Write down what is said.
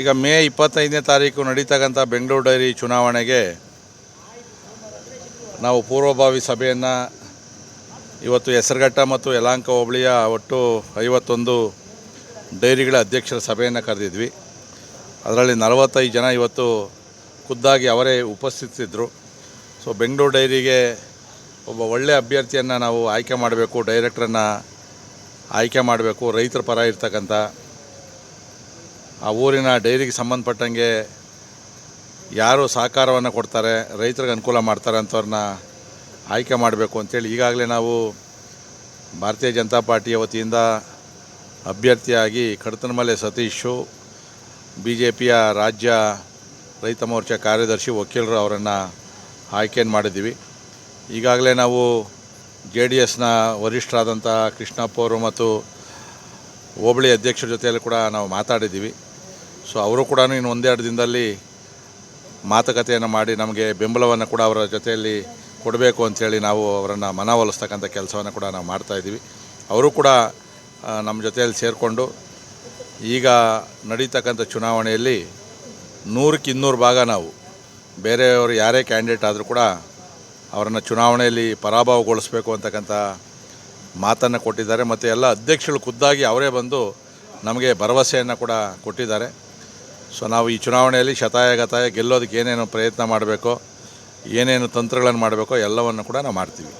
ಈಗ ಮೇ ಇಪ್ಪತ್ತೈದನೇ ತಾರೀಕು ನಡೀತಕ್ಕಂಥ ಬೆಂಗಳೂರು ಡೈರಿ ಚುನಾವಣೆಗೆ ನಾವು ಪೂರ್ವಭಾವಿ ಸಭೆಯನ್ನು ಇವತ್ತು ಹೆಸರುಘಟ್ಟ ಮತ್ತು ಯಲಾಂಕ ಹೋಬಳಿಯ ಒಟ್ಟು ಐವತ್ತೊಂದು ಡೈರಿಗಳ ಅಧ್ಯಕ್ಷರ ಸಭೆಯನ್ನು ಕರೆದಿದ್ವಿ. ಅದರಲ್ಲಿ ನಲವತ್ತೈದು ಜನ ಇವತ್ತು ಖುದ್ದಾಗಿ ಅವರೇ ಉಪಸ್ಥಿತಿದ್ದರು ಸೊ ಬೆಂಗಳೂರು ಡೈರಿಗೆ ಒಬ್ಬ ಒಳ್ಳೆಯ ಅಭ್ಯರ್ಥಿಯನ್ನು ನಾವು ಆಯ್ಕೆ ಮಾಡಬೇಕು, ಡೈರೆಕ್ಟ್ರನ್ನು ಆಯ್ಕೆ ಮಾಡಬೇಕು, ರೈತರ ಪರ ಇರ್ತಕ್ಕಂಥ. ಆ ಊರಿನ ಡೈರಿಗೆ ಸಂಬಂಧಪಟ್ಟಂಗೆ ಯಾರು ಸಹಕಾರವನ್ನು ಕೊಡ್ತಾರೆ, ರೈತರಿಗೆ ಅನುಕೂಲ ಮಾಡ್ತಾರೆ ಅಂಥವ್ರನ್ನ ಆಯ್ಕೆ ಮಾಡಬೇಕು ಅಂತೇಳಿ ಈಗಾಗಲೇ ನಾವು ಭಾರತೀಯ ಜನತಾ ಪಾರ್ಟಿಯ ವತಿಯಿಂದ ಅಭ್ಯರ್ಥಿಯಾಗಿ ಕಡತನಮಲೆ ಸತೀಶು ಬಿ ಜೆ ಪಿಯ ರಾಜ್ಯ ರೈತ ಮೋರ್ಚಾ ಕಾರ್ಯದರ್ಶಿ ವಕೀಲರು ಅವರನ್ನು ಆಯ್ಕೆಯನ್ನು ಮಾಡಿದ್ದೀವಿ. ಈಗಾಗಲೇ ನಾವು ಜೆ ಡಿ ಎಸ್ನ ವರಿಷ್ಠರಾದಂಥ ಕೃಷ್ಣಪ್ಪ ಅವರು ಮತ್ತು ಹೋಬಳಿ ಅಧ್ಯಕ್ಷರ ಜೊತೆಯಲ್ಲಿ ಕೂಡ ನಾವು ಮಾತಾಡಿದ್ದೀವಿ. ಸೊ ಅವರು ಕೂಡ ಇನ್ನು ಒಂದೆರಡು ದಿನದಲ್ಲಿ ಮಾತುಕತೆಯನ್ನು ಮಾಡಿ ನಮಗೆ ಬೆಂಬಲವನ್ನು ಕೂಡ ಅವರ ಜೊತೆಯಲ್ಲಿ ಕೊಡಬೇಕು ಅಂಥೇಳಿ ನಾವು ಅವರನ್ನು ಮನವೊಲಿಸ್ತಕ್ಕಂಥ ಕೆಲಸವನ್ನು ಕೂಡ ನಾವು ಮಾಡ್ತಾಯಿದ್ದೀವಿ ಅವರು ಕೂಡ ನಮ್ಮ ಜೊತೆಯಲ್ಲಿ ಸೇರಿಕೊಂಡು ಈಗ ನಡೀತಕ್ಕಂಥ ಚುನಾವಣೆಯಲ್ಲಿ ನೂರಕ್ಕೆ ಇನ್ನೂರು ಭಾಗ ನಾವು. ಬೇರೆಯವರು ಯಾರೇ ಕ್ಯಾಂಡಿಡೇಟ್ ಆದರೂ ಕೂಡ ಅವರನ್ನು ಚುನಾವಣೆಯಲ್ಲಿ ಪರಾಭವಗೊಳಿಸಬೇಕು ಅಂತಕ್ಕಂಥ ಮಾತನ್ನು ಕೊಟ್ಟಿದ್ದಾರೆ. ಮತ್ತು ಎಲ್ಲ ಅಧ್ಯಕ್ಷರು ಖುದ್ದಾಗಿ ಅವರೇ ಬಂದು ನಮಗೆ ಭರವಸೆಯನ್ನು ಕೂಡ ಕೊಟ್ಟಿದ್ದಾರೆ. ಸೊ ನಾವು ಈ ಚುನಾವಣೆಯಲ್ಲಿ ಶತಾಯ ಗತಾಯ ಗೆಲ್ಲೋದಕ್ಕೆ ಏನೇನು ಪ್ರಯತ್ನ ಮಾಡಬೇಕೋ, ಏನೇನು ತಂತ್ರಗಳನ್ನು ಮಾಡಬೇಕೋ ಎಲ್ಲವನ್ನು ಕೂಡ ನಾವು ಮಾಡ್ತೀವಿ.